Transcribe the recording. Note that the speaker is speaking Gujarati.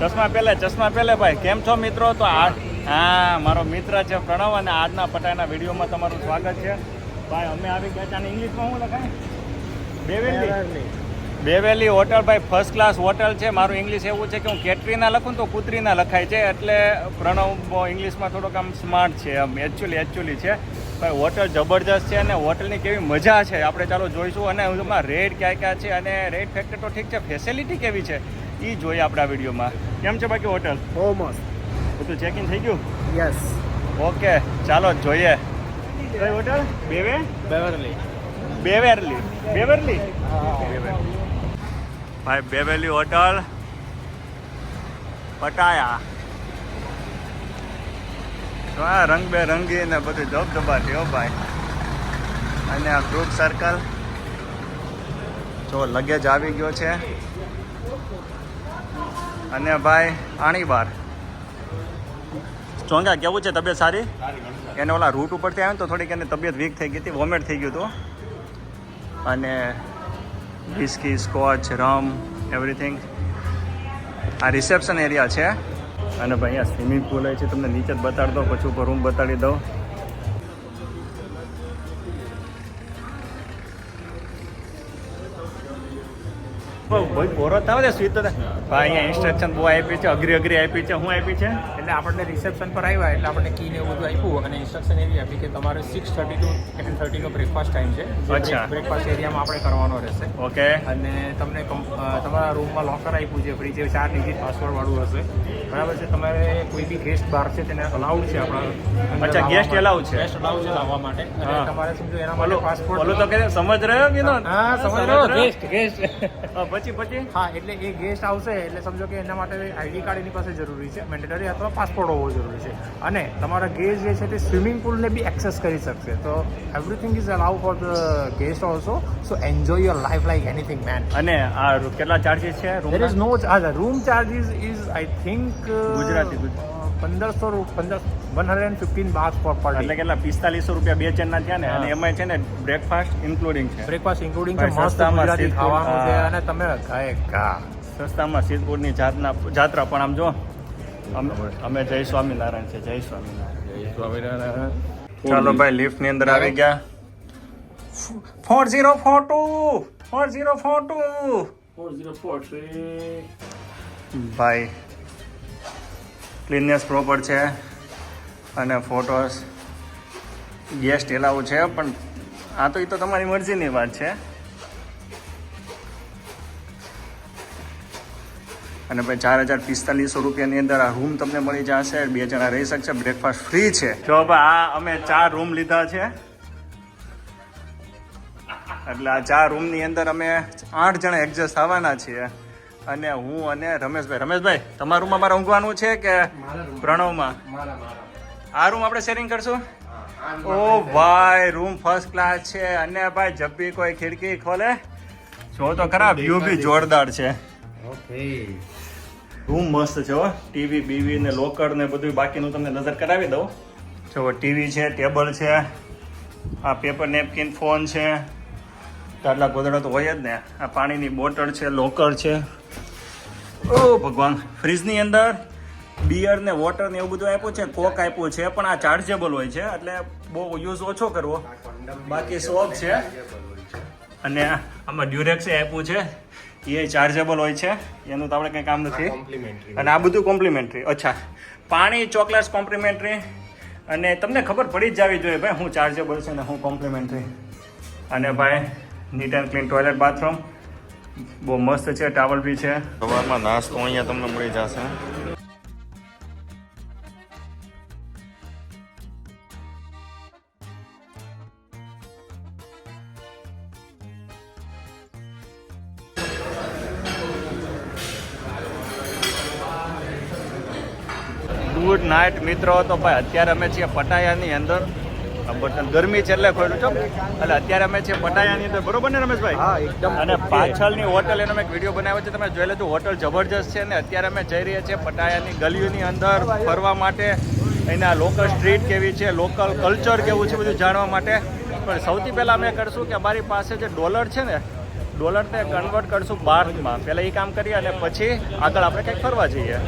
ચશ્મા પહેલે ચશ્મા પહેલે ભાઈ. કેમ છો મિત્રો? તો આ હા મારો મિત્ર છે પ્રણવ અને આજના પટાયના વિડીયોમાં તમારું સ્વાગત છે. ભાઈ અમે આવી ગયા છે અને ઇંગ્લિશમાં શું લખાય? બેવેલી. બેવેલી. હોટલ ભાઈ ફર્સ્ટ ક્લાસ હોટલ છે. મારું ઇંગ્લિશ એવું છે કે હું કેટરીના લખું તો કુતરીના લખાય છે. એટલે પ્રણવ ઇંગ્લિશમાં થોડોક આમ સ્માર્ટ છે. આમ એકચ્યુઅલી એકચ્યુઅલી છે. ભાઈ હોટલ જબરજસ્ત છે અને હોટલની કેવી મજા છે? આપણે ચાલો જોઈશું અને એમાં રેટ ક્યાં ક્યાં છે અને રેટ ફેક્ટર તો ઠીક છે ફેસિલિટી કેવી છે? એ જોઈએ આપણા વિડીયોમાં. કેમ છે બાકી હોટલ બહુ મસ્ત. બધું ચેક ઇન થઈ ગયું? યસ ઓકે ચાલો જોઈએ. કઈ હોટલ બેવે? બેવરલી. બેવેરલી? બેવરલી ભાઈ બેવેલી હોટલ પટાયા. તો આ રંગબેરંગી ને બધું ધબધબાટી હો ભાઈ. અને આ ગ્રુપ સર્કલ જો લગેજ આવી ગયો છે. અને ભાઈ આણીબાર ચોંગા કેવું છે તબિયત સારી? એને ઓલા રૂટ ઉપરથી આવ્યો તો થોડીક એને તબિયત વીક થઈ ગઈ હતી વોમિટ થઈ ગયું હતું. અને વિસ્કી સ્કોચ રમ એવરીથિંગ આ રિસેપ્શન એરિયા છે. અને ભાઈ અહીંયા સ્વિમિંગ પુલ હોય છે, તમને નીચે જ બતાડી દો પછી ઉપર રૂમ બતાડી દઉં. ભાઈ બોરો થાવ ને સ્વીત ભાઈ અહીંયા ઇન્સ્ટ્રક્શન બહુ આપી છે અઘરી અઘરી આપી છે હું આપી છે? એટલે આપણને રિસેપ્શન પર આવ્યા એટલે આપણને કી ને એવું બધું આપ્યું અને ઇન્સ્ટ્રક્શન એવી આપી કે તમારે સિક્સ થર્ટી ટુ ટેન થર્ટીનો બ્રેકફાસ્ટ ટાઈમ છે. અચ્છા. બ્રેકફાસ્ટ એરિયામાં આપણે કરવાનો રહેશે. ઓકે. અને તમને તમારા રૂમમાં લોકર આપ્યું છે ફ્રી જે ચાર ડિજિટ પાસવર્ડ વાળું હશે. બરાબર છે તમારે કોઈ બી ગેસ્ટ બહાર છે તેને અલાઉડ છે આપણા અચ્છા, ગેસ્ટ અલાઉડ છે. ગેસ્ટ અલાઉડ છે લાવવા માટે. તમારે સમજો એના માટે પાસપોર્ટ બોલો તો કે સમજ રહ્યો કે ના? હા સમજ રહ્યો? ગેસ્ટ ગેસ્ટ પછી પછી? હા એટલે એ ગેસ્ટ આવશે એટલે સમજો કે એના માટે આઈડી કાર્ડ એની પાસે જરૂરી છે મેન્ડેટરી અથવા પાસપોર્ટ હોવો જરૂરી છે. અને તમારા ગેસ્ટ જે છે તે સ્વિમિંગ પુલને બી એક્સેસ કરી શકશે. તો everything is allow for the guest also so enjoy your life like anything man અને આ કેટલા ચાર્જીસ છે? There is no? Charge room charges is I think Gujarati, ગુજ- પંદરસો પંદર વન હંડ્રેડ એન્ડ ફિફ્ટીન બાગ પર પર એટલે કેટલા પિસ્તાલીસો રૂપિયા બે ચેનના થયા ને અને એમાં છે ને બ્રેકફાસ્ટ ઇન્ક્લુડિંગ છે બ્રેકફાસ્ટ ઇન્ક્લુડિંગ છે મસ્ત ગુજરાતી ખાવાનું છે અને તમે ગાય ગા સસ્તામાં સિદ્ધપુરની જાતના જાત્રા પણ આમ જો અમે અમે જય સ્વામિનારાયણ છે જય સ્વામિનારાયણ ચાલો ભાઈ લિફ્ટની અંદર આવી ગયા four zero four two four zero four two ભાઈ ક્લીનનેસ પ્રોપર છે અને ફોટોસ ગેસ્ટ એલાવું છે, પણ આ તો એ તો તમારી મરજીની વાત છે. અને ભાઈ ચાર હજાર પિસ્તાલીસો રૂપિયાની અંદર આ રૂમ તમને મળી જશે, બે જણા રહી શકશે બ્રેકફાસ્ટ ફ્રી છે. જો ભાઈ આ અમે ચાર રૂમ લીધા છે. એટલે આ ચાર રૂમની અંદર અમે આઠ જણા એડજસ્ટ થવાના છીએ. અને હું અને રમેશભાઈ. રમેશભાઈ તમારા રૂમમાં મારે ઊંઘવાનું છે કે પ્રણવમાં? આ રૂમ આપણે શેરિંગ કરશું? ઓ ભાઈ રૂમ ફર્સ્ટ ક્લાસ છે. અને ભાઈ જબ બી કોઈ ખિડકી ખોલે જો તો ખરા વ્યૂ બી જોરદાર છે. ઓકે. રૂમ મસ્ત છે હો. ટીવી બીવી ને લોકર ને બધું બાકીનું તમને નજર કરાવી દઉં. જો ટીવી છે ટેબલ છે આ પેપર નેપકિન ફોન છે. આટલા ગોદડા તો હોય જ ને. આ પાણીની બોટલ છે લોકર છે. ઓ ભગવાન ફ્રીજની અંદર બિયર ને વોટર ને એવું બધું આપ્યું છે કોક આપ્યું છે પણ આ ચાર્જેબલ હોય છે એટલે બહુ યુઝ ઓછો કરવો. બાકી શોખ છે. અને આમાં ડ્યુરેક્સ આપ્યું છે એ ચાર્જેબલ હોય છે એનું તો આપણે કંઈ કામ નથી. અને આ બધું કોમ્પ્લિમેન્ટરી અચ્છા. પાણી ચોકલેટ્સ કોમ્પ્લિમેન્ટરી અને તમને ખબર પડી જ જવી જોઈએ ભાઈ હું ચાર્જેબલ છે ને હું કોમ્પ્લિમેન્ટરી અને ભાઈ neat and clean toilet bathroom બહુ મસ્ત છે ટાવલ બી છે. સવારમાં નાસ્તો અહીંયા તમને મળી જશે. ગુડ નાઇટ મિત્રો. તો ભાઈ અત્યારે અમે છીએ પટાયાની અંદર. આ ગરમી છે એટલે ખોલ્યું છો એટલે અત્યારે અમે છે પટાયાની અંદર. બરોબર ને રમેશભાઈ? હા, એકદમ. અને પાછળની હોટલ એનો મેં એક વીડિયો બનાવ્યો છે. તમે જોઈ લેજો હોટલ જબરજસ્ત છે ને અત્યારે અમે જઈ રહ્યા છીએ પટાયાની ગલીઓની અંદર ફરવા માટે. એના લોકલ સ્ટ્રીટ કેવી છે લોકલ કલ્ચર કેવું છે બધું જાણવા માટે. પણ સૌથી પહેલાં અમે કરશું કે અમારી પાસે જે ડોલર છે ને ડોલરને કન્વર્ટ કરશું બારમાં. પહેલાં એ કામ કરીએ અને પછી આગળ આપણે કંઈક ફરવા જઈએ.